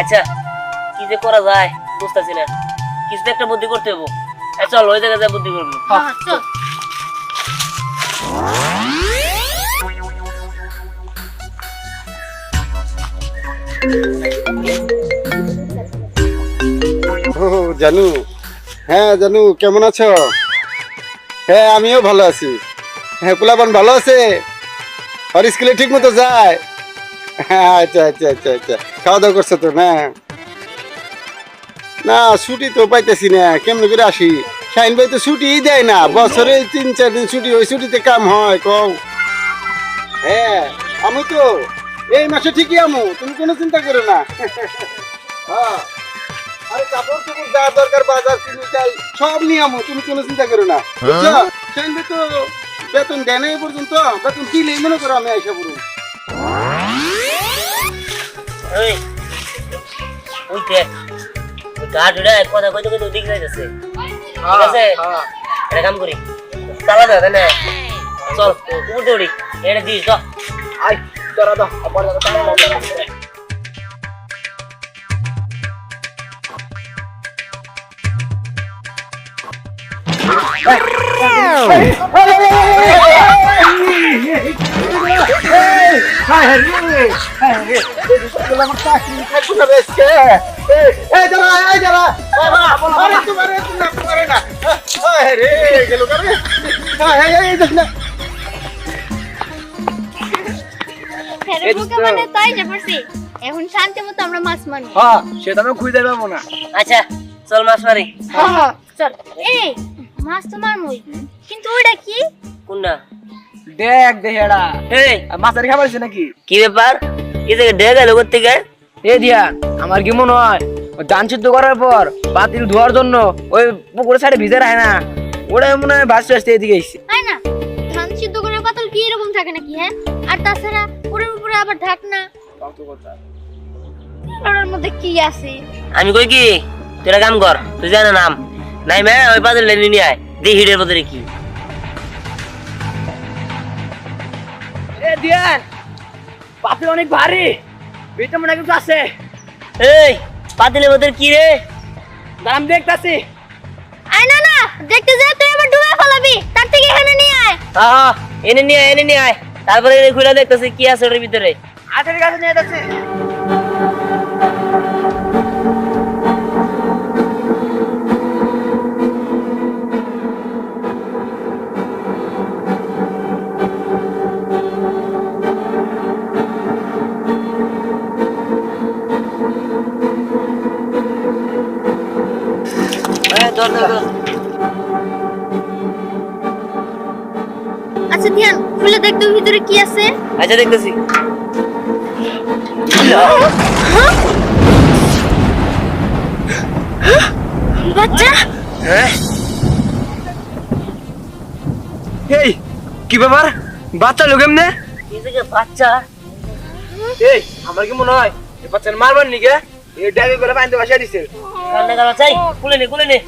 আচ্ছা কি যে করা যায় বুঝতেছি না। কিছু একটা বুদ্ধি করতে হব এই চল ওই জায়গায় যা বুদ্ধি করব। হ্যাঁ ও জানু। হ্যাঁ জানু কেমন আছো? হ্যাঁ আমিও ভালো আছি। হ্যাঁ পোলাপান ভালো আছে? আর স্কুলে ঠিক মতো যায়? হ্যাঁ আচ্ছা আচ্ছা আচ্ছা আচ্ছা। খাওয়া দাওয়া করছ তো না। না ছুটি তো পাইতেছি না কেমন করে আসি? শাইন ভাই তো ছুটিই দেয় না বছরে তিন চার দিন ছুটি ওই ছুটিতে কাম হয় কও। হ্যাঁ আমি তো এই মাসে ঠিকই আমু তুমি কোনো চিন্তা করো না। হ্যাঁ আরে কাপড় চোপড় যা দরকার বাজার চিনি চাল সব নিয়ে আমো তুমি কোনো চিন্তা করো না। সেখান তো বেতন দেয় না এ পর্যন্ত বেতন দিলেই মনে করো আমি আইসা পড়ুন ওই ওই দেখ গাছ উড়ে কথা কইতে কইতে ওদিকে যাইতেছে ঠিক আছে এটা কাম করি চালা দাও তাহলে চল উপর দিয়ে উড়ি এটা দিস তো আই দাঁড়া দাও আবার দাঁড়া দাঁড়া এখন শান্তি মতো আমরা মাছ মারি। হ্যাঁ সেটা আমি খুঁজে পাবো না। আচ্ছা চল মাছ মারি। হ্যাঁ চল। এই মাছ তো মারমুই। কিন্তু ওটা কি? কোনটা? দেখ দেহেড়া এই। মাছের খাবার আছে নাকি? কি ব্যাপার? কি থেকে ডেকে গেল থেকে এ দিয়া আমার কি মনে হয় ধান সিদ্ধ করার পর বাতিল ধোয়ার জন্য ওই পুকুরের সাইডে ভিজে রাখে না? ওটা মনে হয় বাঁচতে আসতে এদিকে এসছে। তাই না ধান সিদ্ধ করে পাতল কি এরকম থাকে নাকি হ্যাঁ? আর তাছাড়া পুরের উপরে আবার ঢাকনা ওটার মধ্যে কি আছে? আমি কই কি? তুই একটা কাম কর তুই জানা নাম। নাই মে ওই লেনি নিয়ে আয় দেখি হিটের ভিতরে কি। দিয়ান। পাতিল অনেক ভারী। ভিতরে মনে কিছু আছে। এই পাতিলের ভিতরে কি রে? দাম দেখতাছি। আয় না না দেখতে যা তুই আবার ডুবে ফেলাবি। তার থেকে এখানে নিয়ে আয়। আহা এনে নিয়ে আয় এনে নিয়ে আয়। তারপরে খুলে দেখতেছি কি আছে ওর ভিতরে। আচ্ছা ঠিক আছে নিয়ে যাচ্ছে। খুলে দেখ তো ভিতরে কি আছে। আচ্ছা দেখতেছি। বাচ্চা। এই কি ব্যাপার? বাচ্চা লোক এমনে? বাচ্চা। এই আমার কি মনে হয় বাচ্চার মারবার নিকে এই ড্যাগে করে বাইন্দে বাসা দিছে। কান্না কান্না চাই। কুলে নে কুলে নে।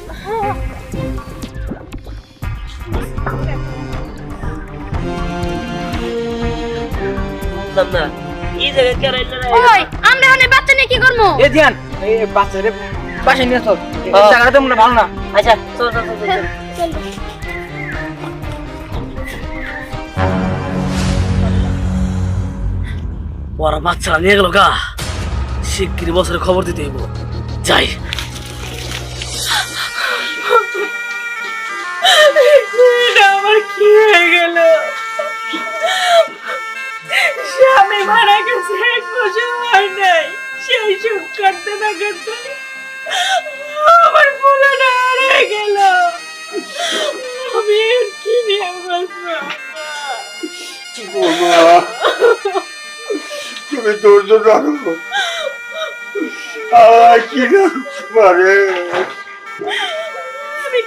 বুঝলাম না। এই জায়গায় কেন ওই আমরা ওখানে বাচ্চা নিয়ে কি করব? এ ধ্যান এই বাচ্চারে বাসা নিয়ে চল। এই। জায়গাটা তো মনে ভালো না। আচ্ছা চল চল চল, চল। চল। ওরা বাচ্চারা নিয়ে গেল গা। শিগগিরি বছরে খবর দিতে হইব। যাই। আমার কি হয়ে গেল? স্বামী মারা গেছে এক বছর হয় নাই। সেই সুখ করতে না করতে আমার ফুলাটা হারিয়ে গেল। আমি আর কি নিয়ে বসবো তুমি ধৈর্য রাখো আমার কি পারে? আমি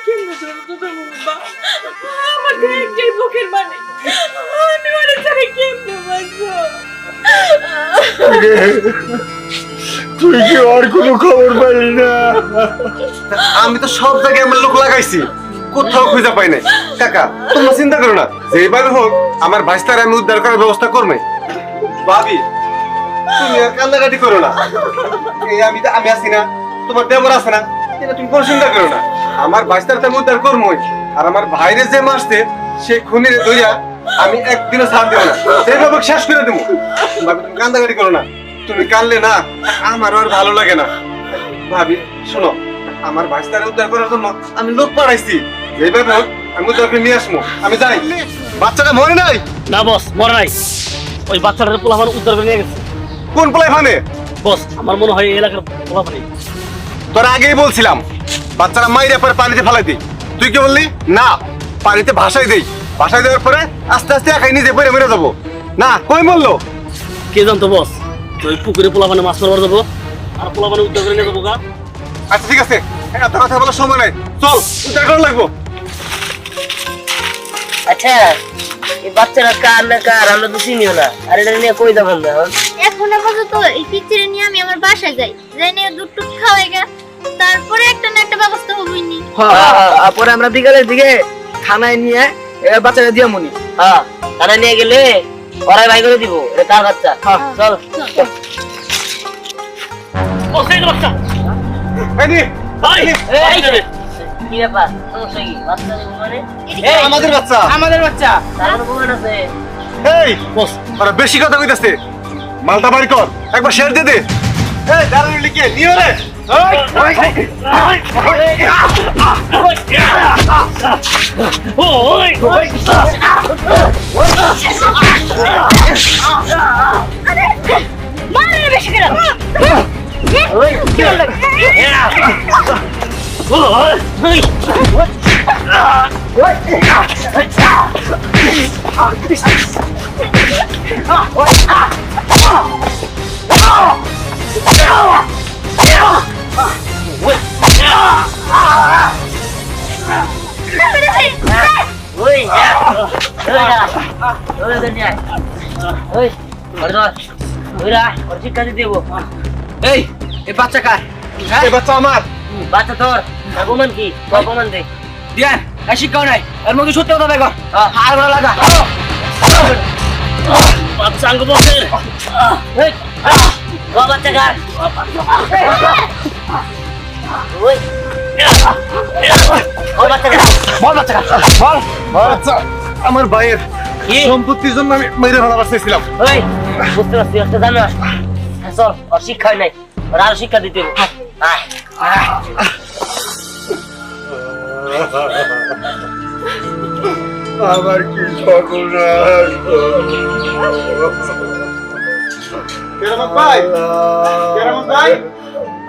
বাবা? আমার তো একটাই বুকের মানে আমি ওরে তুই কি আর কোনো খবর না আমি তো সব জায়গায় আমার লোক লাগাইছি। কোথাও খুঁজে পাই নাই। কাকা, তোমরা চিন্তা করো না। যেভাবে হোক, আমার ভাইস্তার আমি উদ্ধার করার ব্যবস্থা করবে ভাবি, তুমি আর কান্দাকাটি করো না। আমি তো আমি আছি না। তোমার দেবর আছে না। তুমি কোনো চিন্তা করো না। আমার ভাইস্তার আমি উদ্ধার করবোই আর আমার ভাইরে যে মাসতে সে খুনিরে ধরিয়া আমি একদিনও ছাড় দেবো না। সেইভাবে শেষ করে দেবো। ভাবি তুমি কান্দাকাটি করো না। তুমি কানলে না আমার আর ভালো লাগে না। ভাবি শোনো আমার ভাইস্তারে উদ্ধার করার জন্য আমি লোক পাঠাইছি। এইভাবে আমি উদ্ধার করে নিয়ে আসব। আমি যাই। বাচ্চাটা মরে নাই? না বস মরে নাই। ওই বাচ্চাটার পোলাপান উদ্ধার করে নিয়ে গেছে। কোন পোলাই ফানে বস আমার মনে হয় এই এলাকার পোলাপানি। তোর আগেই বলছিলাম বাচ্চারা মাইরে পরে পানিতে ফেলাই দিই। তুই কি বললি? না পানিতে ভাসাই দেই। ভাসাই দেওয়ার পরে আস্তে আস্তে একাই নিজে পরে মেরে যাব। না কই বলল কে জানতো বস? ওই পুকুরে পোলাপানে মাছ মারবার যাব? আর পোলাপানে উদ্ধার করে নিয়ে যাব গা। আচ্ছা ঠিক আছে। এত কথা বলার সময় নাই। চল উদ্ধার করা লাগবো। আচ্ছা এই বাচ্চারা কার না কার আমরা তো চিনিও না। আর এটা নিয়ে কই যাবেন না এখন আপাতত এই পিকচারে নিয়ে আমি আমার বাসায় যাই। যাই নিয়ে দুধ টুক খাওয়াই গা। তারপরে একটা না একটা ব্যবস্থা হবেই নি আর পরে আমরা বিকালের দিকে থানায় নিয়ে এ, বাচ্চাকে দিয়ে মনি হ্যাঁ তারা নিয়ে গেলে ওরাই ভাই করে দিব এটা কার বাচ্চা চল এই নে, কি ব্যাপার সমস্যা কি বাচ্চা নেই মানে এই আমাদের বাচ্চা আমাদের বাচ্চা তার এই বস ওরা বেশি কথা কইতাছে মালটা বাড়ি কর একবার শেয়ার দে দে এই দাঁড়ালি লিখে নিও রে মারে বেশি করে কি হলো ওই ওই ওই নিয়ে ওই ওর ধর এই এই বাচ্চা কার? এই বাচ্চা আমার বাচ্চা তোর আর প্রমাণ কি প্রমাণ দে দিয়ান এই শিক্ষাও নাই এর মধ্যে সত্যি কথা দেখো হার ভালো লাগা বাচ্চা আঙ্গ ও বাচ্চা কার ওই বল বাচ্চা বল। বাচ্চা আমার ভাইয়ের? সম্পত্তির জন্য আমি মেরে ফেলা বাঁচতেছিলাম ওই বুঝতে পারছি একটা জানো চল ওর শিক্ষা নাই। ওর আরও শিক্ষা দিতে আমার কি সর্বনাশ কেরামত ভাই কেরামত ভাই।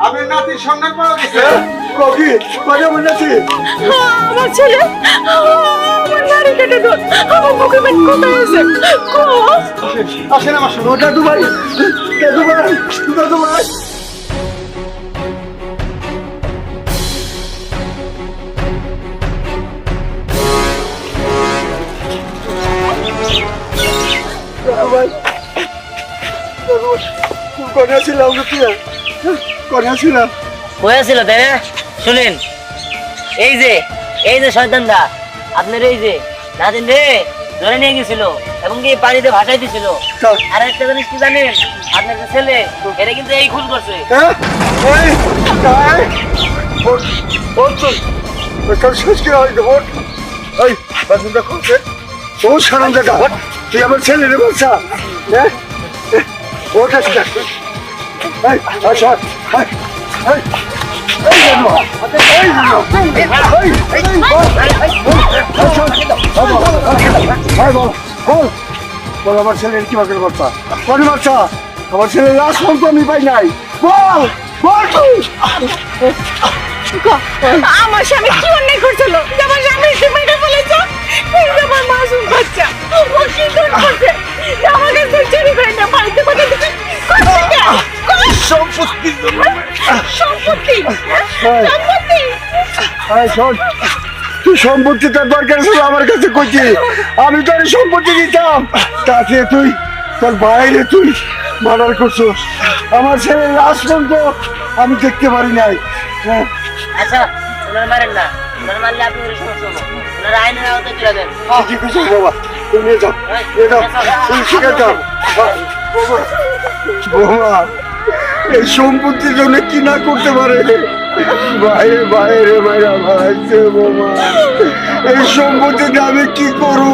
আপনার নাতির সন্ধান পাওয়া গেছে কবি কবে আমার নাতি আমার ছেলে আমার নারী কেটে দোল আমার বুকে পেট কোথায় আছে আসেন আমার সঙ্গে ভাই দাদু ভাই দাদু ভাই কোথায় ছিলাম কোথায় ছিলাম হয়েছিল তাই না শুনেন এই যে এই যে শয়তানটা আপনার এই যে নাদিন রে ধরে নিয়ে গেছিল এবং কি পানিতে ভাসাই দিছিল। আর একটা জিনিস কি জানেন? আপনার যে ছেলে এটা কিন্তু এই খুন করছে। তুই আমার ছেলে রে বলছা হ্যাঁ ওট বল আমার ছেলের কি বাকের বাচ্চা কোন বাচ্চা আমার ছেলের লাশ পর্যন্ত আমি পাই নাই বল বল তুই আমার স্বামী কি অন্যায় করছিল আমার স্বামীকে মেরে আমার মাসুম বাচ্চা ও কি দোষ করছে? যে আমার চুরি করে না বাড়িতে পাঠিয়ে সম্পত্তি। হ্যাঁ। সম্পত্তি। আরে শোন তুই সম্পত্তি তোর দরকার ছিল আমার কাছে কইছি আমি তোর সম্পত্তি দিতাম। তাতে তুই তোর বাইরে তুই মার্ডার করছিস। আমার ছেলে লাশ পর্যন্ত আমি দেখতে পারি নাই। হ্যাঁ। আচ্ছা মারেন না। মারলে আপনি ওর সমস্যা হব ওনার আইনের আওতায় তুলে দেন। কি করছিস বাবা? তুমি নিয়ে যাও। নিয়ে যাও। তুমি শিখে যাও। বাবা। এই সম্পত্তির জন্য কি না করতে পারে? বাইরে বাইরে বাইরে ভাইছে বাবা। এই সম্পত্তিতে আমি কি করব?